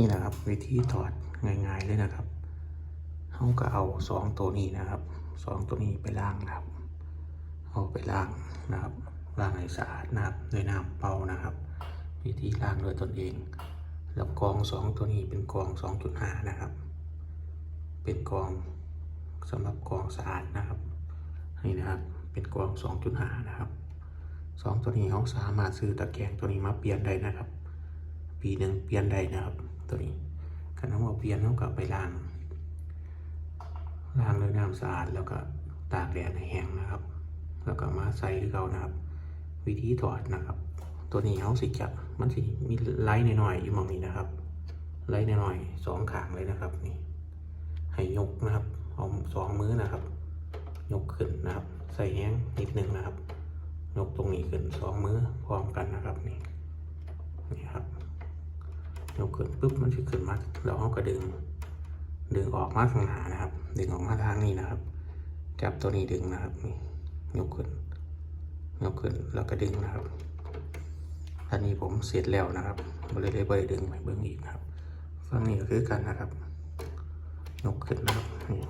นี่นะครับวิธีถอดง่ายๆเลยนะครับเขาก็เอาสองตัวนี้นะครับสองตัวนี้ไปล้างนะครับ เอาไปล้างนะครับล้างให้สะอาดนะครับด้วยน้ำเปล่านะครับ วิธีล้างโดยตนเอง แล้วกองสองตัวนี้เป็นกองสองจุดห้านะครับ เป็นกองสำหรับกองสะอาดนะครับนี่นะครับเป็นกองสองจุดห้านะครับสองตัวนี้เขาสามารถซื้อตะแกรงตัวนี้มาเปลี่ยนได้นะครับ ปีหนึ่งเปลี่ยนได้นะครับ ตัวนี้การเอามาเปลี่ยนเขาก็ไปล้างล้างด้วยน้ำสะอาดแล้วก็ตากแดดให้แห้งนะครับ แล้วก็มาใส่ที่เขานะครับ วิธีถอดนะครับ ตัวนี้เขาสิจะมันสิมีไลท์หน่อยๆอยู่มองนี้นะครับไลท์หน่อยๆสองขางเลยนะครับนี่ให้ยกนะครับเอาสองมือนะครับ ยกขึ้นนะครับ ใส่แห้งนิดนึงนะครับ ยกตรงนี้ขึ้นสองมือพร้อมกันนะครับนี่ ยกขึ้นปุ๊บมันจะขึ้นมาแล้วเขาก็ดึง ดึงออกมาข้างหน้านะครับ ดึงออกมาทางนี้นะครับ จับตัวนี้ดึงนะครับนี่ยกขึ้นยกขึ้นแล้วก็ดึงนะครับอันนี้ผมเสร็จแล้วนะครับบริเลยบริดึงไปเบิ้องอีกครับฝั่งนี้ก็คือกันนะครับยกขึ้นนะครับนี่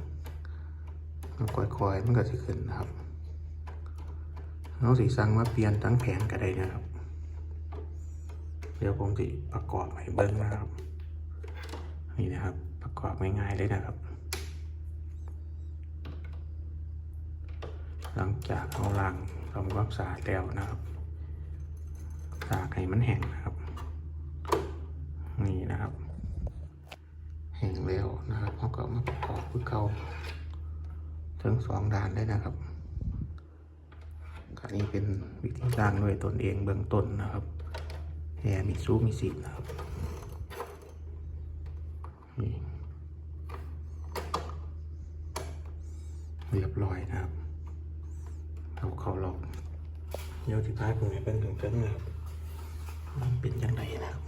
มันค่อยๆมันก็จะขึ้นนะครับเราสีสั่งมาเปลี่ยนทั้งแผงก็ได้นะครับ เดี๋ยวผมจะประกอบให้เบิ้งนะครับ นี่นะครับ ประกอบง่ายๆเลยนะครับ หลังจากเอาล้างทำความสะอาดแล้วนะครับตากให้มันแห้งนะครับ นี่นะครับแห้งแล้วนะครับเขาก็มาประกอบพื่อเกาทั้งสองด้านได้นะครับอันนี้เป็นวิธีการด้วยตนเองเบื้องต้นนะครับ แฮมิซูมิสินะครับเรียบร้อยนะครับเอาเข้าล็อกเดี๋ยวที่ท้ายผมให้เป็นถึงๆนะครับมันเป็นยังไงนะครับ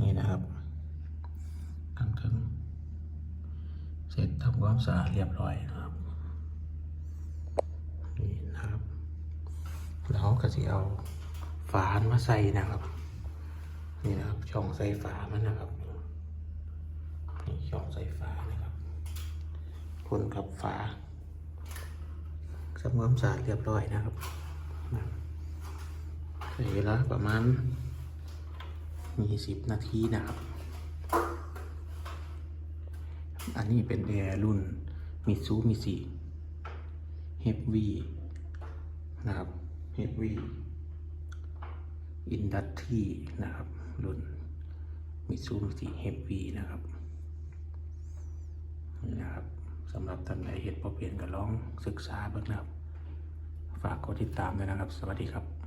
นี่นะครับตั้งถึงเสร็จทำความสะอาดเรียบร้อยนะครับ นี่นะครับ แล้วก็จะเอา ฝามาใส่นะครับ นี่นะครับ ช่องใส่ฝามันนะครับนี่ช่องใส่ฝานะครับคนกับฝาทำความสะอาดเรียบร้อยนะครับใช้เวลาประมาณมีสิบนาทีนะครับ อันนี้เป็นแอร์รุ่นมิซูมิซิเฮฟวีนะครับเฮฟวี อินดัตทีนะครับ รุ่นมิซูมิสิเฮฟวีนะครับนะครับสำหรับท่านใดเห็นพอเปลี่ยนก็ลองศึกษาบ้างนะครับ ฝากกดติดตามด้วยนะครับ สวัสดีครับ